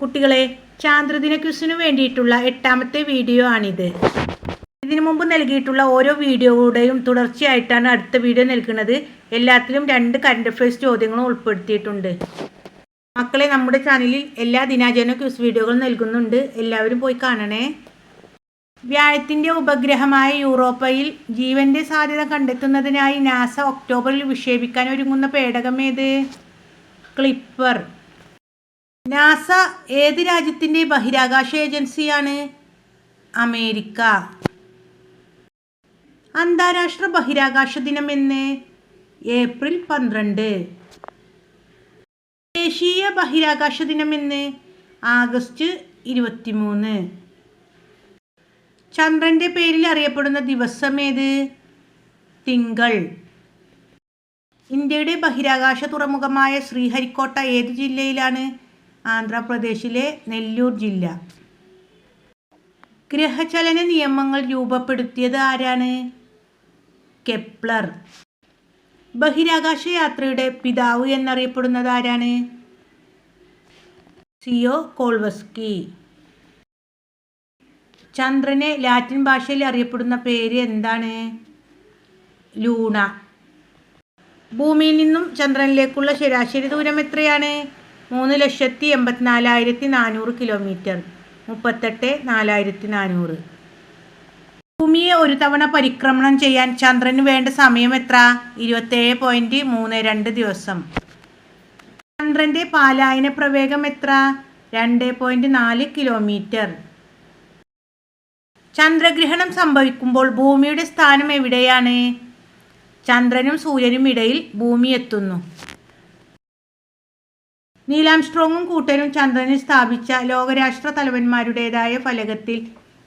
കുട്ടികളെ ചാന്ദ്രദിന ക്വിസിനു വേണ്ടിയിട്ടുള്ള എട്ടാമത്തെ വീഡിയോ ആണിത്. ഇതിനു മുമ്പ് നൽകിയിട്ടുള്ള ഓരോ വീഡിയോയുടെയും തുടർച്ചയായിട്ടാണ് അടുത്ത വീഡിയോ നൽകുന്നത്. എല്ലാത്തിലും രണ്ട് കറണ്ട് അഫയേഴ്സ് ചോദ്യങ്ങളും ഉൾപ്പെടുത്തിയിട്ടുണ്ട്. മക്കളെ നമ്മുടെ ചാനലിൽ എല്ലാ ദിനാചരണ ക്വിസ് വീഡിയോകളും നൽകുന്നുണ്ട്. എല്ലാവരും പോയി കാണണേ. വ്യാഴത്തിന്റെ ഉപഗ്രഹമായ യൂറോപ്പയിൽ ജീവന്റെ സാധ്യത കണ്ടെത്തുന്നതിനായി നാസ ഒക്ടോബറിൽ വിക്ഷേപിക്കാൻ ഒരുങ്ങുന്ന പേടകം ഏത്? ക്ലിപ്പർ. നാസ ഏത് രാജ്യത്തിന്റെ ബഹിരാകാശ ഏജൻസിയാണ്? അമേരിക്ക. അന്താരാഷ്ട്ര ബഹിരാകാശ ദിനം എന്ന് ഏപ്രിൽ പന്ത്രണ്ട്. ദേശീയ ബഹിരാകാശ ദിനം എന്ന് ആഗസ്റ്റ് ഇരുപത്തിമൂന്ന്. ചന്ദ്രന്റെ പേരിൽ അറിയപ്പെടുന്ന ദിവസം ഏത്? തിങ്കൾ. ഇന്ത്യയുടെ ബഹിരാകാശ തുറമുഖമായ ശ്രീഹരിക്കോട്ട ഏത് ജില്ലയിലാണ് ആന്ധ്രാപ്രദേശിലെ നെല്ലൂർ ജില്ല. ഗ്രഹചലന നിയമങ്ങൾ രൂപപ്പെടുത്തിയത് ആരാണ്? കെപ്ലർ. ബഹിരാകാശ യാത്രയുടെ പിതാവ് എന്നറിയപ്പെടുന്നത് ആരാണ്? സിയോ കോൾവസ്കി. ചന്ദ്രനെ ലാറ്റിൻ ഭാഷയിൽ അറിയപ്പെടുന്ന പേര് എന്താണ്? ലൂണ. ഭൂമിയിൽ നിന്നും ചന്ദ്രനിലേക്കുള്ള ശരാശരി ദൂരം എത്രയാണ്? മൂന്ന് ലക്ഷത്തി എൺപത്തിനാലായിരത്തി നാനൂറ് കിലോമീറ്റർ മുപ്പത്തെട്ട് നാലായിരത്തി നാനൂറ്. ഭൂമിയെ ഒരു തവണ പരിക്രമണം ചെയ്യാൻ ചന്ദ്രന് വേണ്ട സമയം എത്ര? ഇരുപത്തേഴ് പോയിന്റ് മൂന്ന് രണ്ട് ദിവസം. ചന്ദ്രന്റെ പാലായന പ്രവേഗം എത്ര? രണ്ട് പോയിന്റ് നാല് കിലോമീറ്റർ ചന്ദ്രഗ്രഹണം സംഭവിക്കുമ്പോൾ ഭൂമിയുടെ സ്ഥാനം എവിടെയാണ്? ചന്ദ്രനും സൂര്യനും ഇടയിൽ ഭൂമി എത്തുന്നു. നീലാംസ്ട്രോങ്ങും കൂട്ടരും ചന്ദ്രനിൽ സ്ഥാപിച്ച ലോകരാഷ്ട്ര തലവന്മാരുടേതായ ഫലകത്തിൽ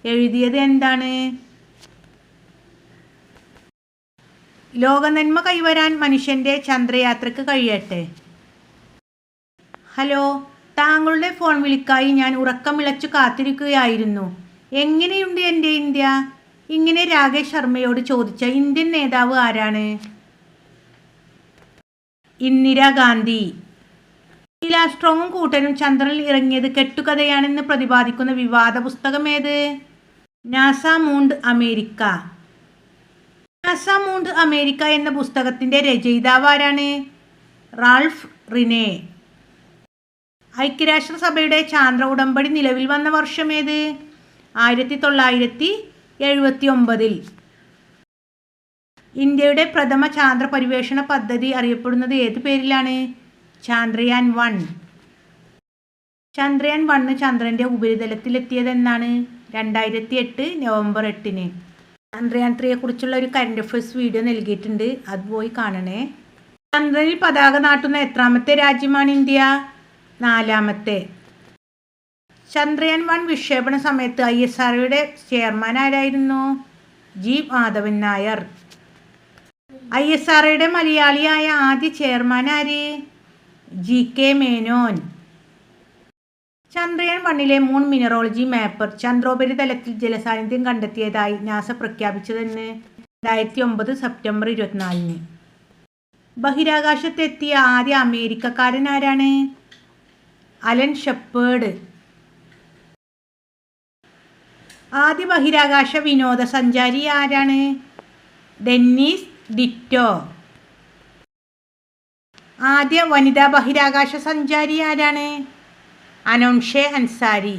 എഴുതിയത് എന്താണ്? ലോകനന്മ കൈവരാൻ മനുഷ്യന്റെ ചന്ദ്രയാത്രക്ക് കഴിയട്ടെ. ഹലോ താങ്കളുടെ ഫോൺ വിളിക്കായി ഞാൻ ഉറക്കമിളച്ചു കാത്തിരിക്കുകയായിരുന്നു. എങ്ങനെയുണ്ട് എന്റെ ഇന്ത്യ? ഇങ്ങനെ രാകേഷ് ശർമ്മയോട് ചോദിച്ച ഇന്ത്യൻ നേതാവ് ആരാണ്? ഇന്ദിരാഗാന്ധി. നീലാസ്ട്രോങ്ങും കൂട്ടനും ചന്ദ്രനിൽ ഇറങ്ങിയത് കെട്ടുകഥയാണെന്ന് പ്രതിപാദിക്കുന്ന വിവാദ പുസ്തകം ഏത് NASA mooned America. NASA mooned America എന്ന പുസ്തകത്തിന്റെ രചയിതാവ് ആരാണ്? Ralph Rene. ഐക്യരാഷ്ട്രസഭയുടെ ചാന്ദ്ര ഉടമ്പടി നിലവിൽ വന്ന വർഷം ഏത് ആയിരത്തി തൊള്ളായിരത്തി എഴുപത്തി ഒമ്പതിൽ ഇന്ത്യയുടെ പ്രഥമ ചാന്ദ്ര പരിവേഷണ പദ്ധതി അറിയപ്പെടുന്നത് ഏത് പേരിലാണ്? ചാന്ദ്രയാൻ വൺ. ചന്ദ്രയാൻ വണ്ണ് ചന്ദ്രന്റെ ഉപരിതലത്തിലെത്തിയതെന്നാണ് രണ്ടായിരത്തി എട്ട് നവംബർ എട്ടിന്. ചന്ദ്രയാൻ ത്രീയെ കുറിച്ചുള്ള ഒരു കറണ്ട് അഫയേഴ്സ് വീഡിയോ നൽകിയിട്ടുണ്ട്. അത് പോയി കാണണേ. ചന്ദ്രനിൽ പതാക നാട്ടുന്ന എത്രാമത്തെ രാജ്യമാണ് ഇന്ത്യ? നാലാമത്തെ. ചന്ദ്രയാൻ വൺ വിക്ഷേപണ സമയത്ത് ഐ എസ് ആർഒയുടെ ചെയർമാൻ ആരായിരുന്നു? G Madhavan Nair. I S ആർഒയുടെ മലയാളിയായ ആദ്യ ചെയർമാൻ ആര്? G K Menon. ചന്ദ്രയാൻ വണ്ണിലെ മൂൺ മിനറോളജി മാപ്പർ ചന്ദ്രോപരിതലത്തിൽ ജലസാന്നിധ്യം കണ്ടെത്തിയതായി നാസ പ്രഖ്യാപിച്ചതെന്ന് രണ്ടായിരത്തി ഒമ്പത് സെപ്റ്റംബർ ഇരുപത്തിനാലിന്. ബഹിരാകാശത്തെത്തിയ ആദ്യ അമേരിക്കക്കാരൻ ആരാണ്? Alan Shepard. ആദ്യ ബഹിരാകാശ വിനോദസഞ്ചാരി ആരാണ്? Dennis Tito. ആദ്യ വനിതാ ബഹിരാകാശ സഞ്ചാരി ആരാണ്? അനോൺഷെ അൻസാരി.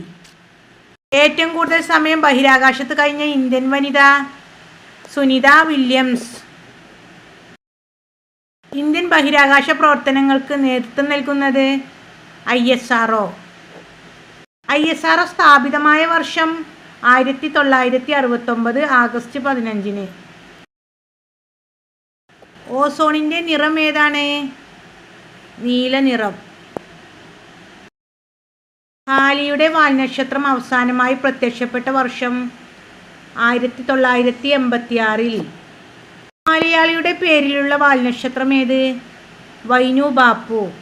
ഏറ്റവും കൂടുതൽ സമയം ബഹിരാകാശത്ത് കഴിഞ്ഞ ഇന്ത്യൻ വനിത സുനിത വില്യംസ്. ഇന്ത്യൻ ബഹിരാകാശ പ്രവർത്തനങ്ങൾക്ക് നേതൃത്വം നൽകുന്നത് I S R I S R സ്ഥാപിതമായ വർഷം ആയിരത്തി തൊള്ളായിരത്തി അറുപത്തൊമ്പത് ആഗസ്റ്റ് പതിനഞ്ചിന്. ഓസോണിന്റെ നിറം ഏതാണ്? നീല നിറം ഹാലിയുടെ വാൽനക്ഷത്രം അവസാനമായി പ്രത്യക്ഷപ്പെട്ട വർഷം ആയിരത്തി തൊള്ളായിരത്തി എൺപത്തിയാറിൽ മലയാളിയുടെ പേരിലുള്ള വാൽനക്ഷത്രം ഏത്? വൈനു ബാപ്പു.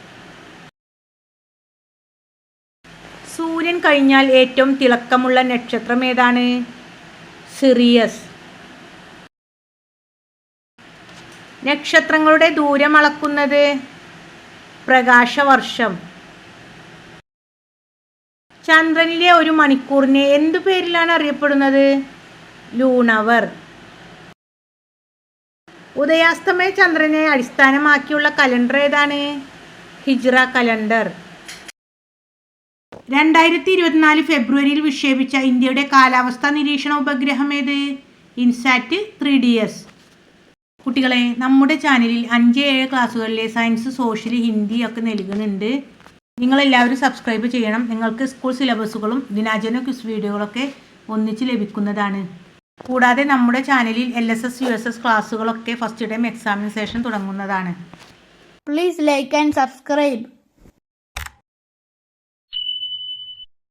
സൂര്യൻ കഴിഞ്ഞാൽ ഏറ്റവും തിളക്കമുള്ള നക്ഷത്രം ഏതാണ്? സിറിയസ്. നക്ഷത്രങ്ങളുടെ ദൂരം അളക്കുന്നത് പ്രകാശവർഷം. ചന്ദ്രനിലെ ഒരു മണിക്കൂറിനെ എന്തു പേരിലാണ് അറിയപ്പെടുന്നത്? ലൂണവർ. ഉദയാസ്തമയ ചന്ദ്രനെ അടിസ്ഥാനമാക്കിയുള്ള കലണ്ടർ ഏതാണ്? ഹിജ്റ കലണ്ടർ. രണ്ടായിരത്തി ഇരുപത്തിനാല് ഫെബ്രുവരിയിൽ വിക്ഷേപിച്ച ഇന്ത്യയുടെ കാലാവസ്ഥാ നിരീക്ഷണ ഉപഗ്രഹം ഏത്? INSAT three D S. കുട്ടികളെ നമ്മുടെ ചാനലിൽ അഞ്ച് ഏഴ് ക്ലാസ്സുകളിലെ സയൻസ് സോഷ്യൽ ഹിന്ദി ഒക്കെ നൽകുന്നുണ്ട്. നിങ്ങളെല്ലാവരും സബ്സ്ക്രൈബ് ചെയ്യണം. നിങ്ങൾക്ക് സ്കൂൾ സിലബസുകളും ദിനാചരണ ക്വിസ് വീഡിയോകളൊക്കെ ഒന്നിച്ച് ലഭിക്കുന്നതാണ്. കൂടാതെ നമ്മുടെ ചാനലിൽ L S S U S S ക്ലാസ്സുകളൊക്കെ first time examination തുടങ്ങുന്നതാണ്. Please like and subscribe.